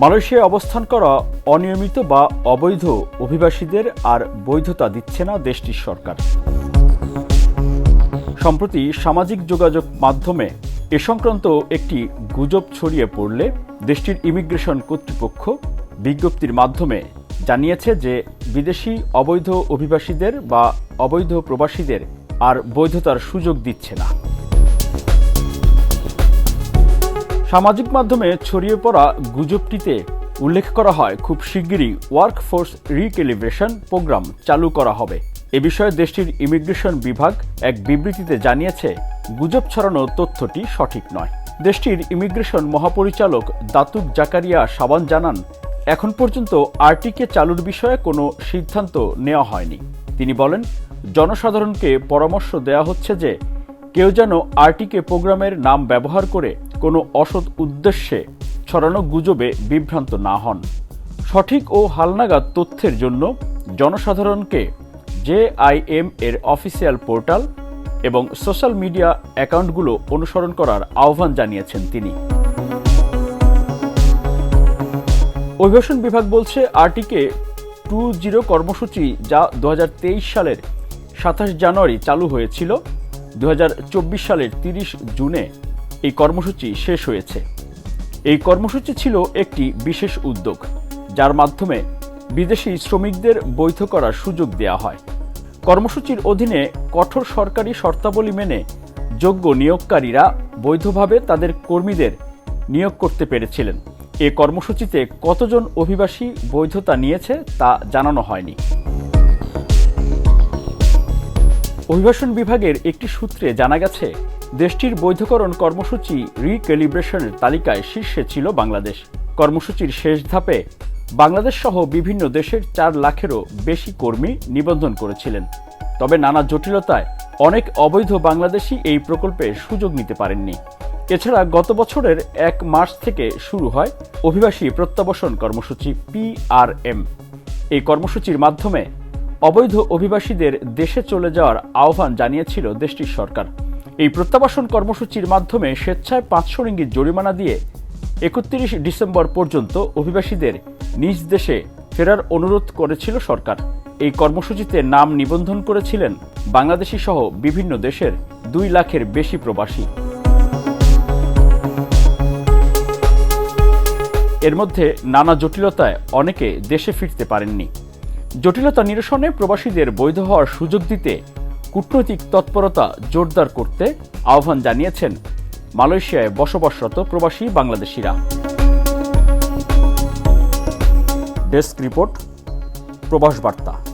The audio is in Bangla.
মালয়েশিয়ায় অবস্থান করা অনিয়মিত বা অবৈধ অভিবাসীদের আর বৈধতা দিচ্ছে না দেশটির সরকার। সম্প্রতি সামাজিক যোগাযোগ মাধ্যমে এ সংক্রান্ত একটি গুজব ছড়িয়ে পড়লে দেশটির ইমিগ্রেশন কর্তৃপক্ষ বিজ্ঞপ্তির মাধ্যমে জানিয়েছে যে বিদেশি অবৈধ অভিবাসীদের বা অবৈধ প্রবাসীদের আর বৈধতার সুযোগ দিচ্ছে না। সামাজিক মাধ্যমে ছড়িয়ে পড়া গুজবটিতে উল্লেখ করা হয়, খুব শিগগিরই ওয়ার্ক ফোর্স রিক্যালিব্রেশন প্রোগ্রাম চালু করা হবে। এ বিষয়ে দেশটির ইমিগ্রেশন বিভাগ এক বিবৃতিতে জানিয়েছে, গুজব ছড়ানো তথ্যটি সঠিক নয়। দেশটির ইমিগ্রেশন মহাপরিচালক দাতুক জাকারিয়া সাবান জানান, এখন পর্যন্ত আরটিকে চালুর বিষয়ে কোনো সিদ্ধান্ত নেওয়া হয়নি। তিনি বলেন, জনসাধারণকে পরামর্শ দেওয়া হচ্ছে যে, কেউ যেন আরটিকে প্রোগ্রামের নাম ব্যবহার করে কোনো অসৎ উদ্দেশ্যে ছড়ানো গুজবে বিভ্রান্ত না হন। সঠিক ও হালনাগাদ তথ্যের জন্য জনসাধারণকে জেআইএম এর অফিসিয়াল পোর্টাল এবং সোশ্যাল মিডিয়া অ্যাকাউন্টগুলো অনুসরণ করার আহ্বান জানিয়েছেন তিনি। অভিবাসন বিভাগ বলছে, আরটিকে টু জিরো কর্মসূচি যা দু হাজার তেইশ সালের সাতাশ জানুয়ারি চালু হয়েছিল, দু হাজার চব্বিশ সালের তিরিশ জুনে এই কর্মসূচি শেষ হয়েছে। এই কর্মসূচি ছিল একটি বিশেষ উদ্যোগ, যার মাধ্যমে বিদেশি শ্রমিকদের বৈধ করার সুযোগ দেওয়া হয়। কর্মসূচির অধীনে কঠোর সরকারি শর্তাবলী মেনে যোগ্য নিয়োগকারীরা বৈধভাবে তাদের কর্মীদের নিয়োগ করতে পেরেছিলেন। এ কর্মসূচিতে কতজন অভিবাসী বৈধতা নিয়েছে তা জানানো হয়নি। অভিবাসন বিভাগের একটি সূত্রে জানা গেছে, দেশটির বৈধকরণ কর্মসূচি রিক্যালিব্রেশনের তালিকায় শীর্ষে ছিল বাংলাদেশ। কর্মসূচির শেষ ধাপে বাংলাদেশ সহ বিভিন্ন দেশের চার লাখেরও বেশি কর্মী নিবন্ধন করেছিলেন। তবে নানা জটিলতায় অনেক অবৈধ বাংলাদেশি এই প্রকল্পে সুযোগ নিতে পারেননি। এছাড়া গত বছরের এক মার্চ থেকে শুরু হয় অভিবাসী প্রত্যাবাসন কর্মসূচি পিআরএম এই কর্মসূচির মাধ্যমে অবৈধ অভিবাসীদের দেশে চলে যাওয়ার আহ্বান জানিয়েছিল দেশটির সরকার। এই প্রত্যাবাসন কর্মসূচির মাধ্যমে স্বেচ্ছায় পাঁচশো রিঙ্গিত জরিমানা দিয়ে একত্রিশ ডিসেম্বর পর্যন্ত অভিবাসীদের নিজ দেশে ফেরার অনুরোধ করেছিল সরকার। এই কর্মসূচিতে নাম নিবন্ধন করেছিলেন বাংলাদেশি সহ বিভিন্ন দেশের দুই লাখের বেশি প্রবাসী। এর মধ্যে নানা জটিলতায় অনেকে দেশে ফিরতে পারেননি। জটিলতা নিরসনে প্রবাসীদের বৈধ হওয়ার সুযোগ দিতে কূটনৈতিক তৎপরতা জোরদার করতে আহ্বান জানিয়েছেন মালয়েশিয়ায় বসবাসরত প্রবাসী বাংলাদেশিরা। ডেস্ক রিপোর্ট, প্রবাস বার্তা।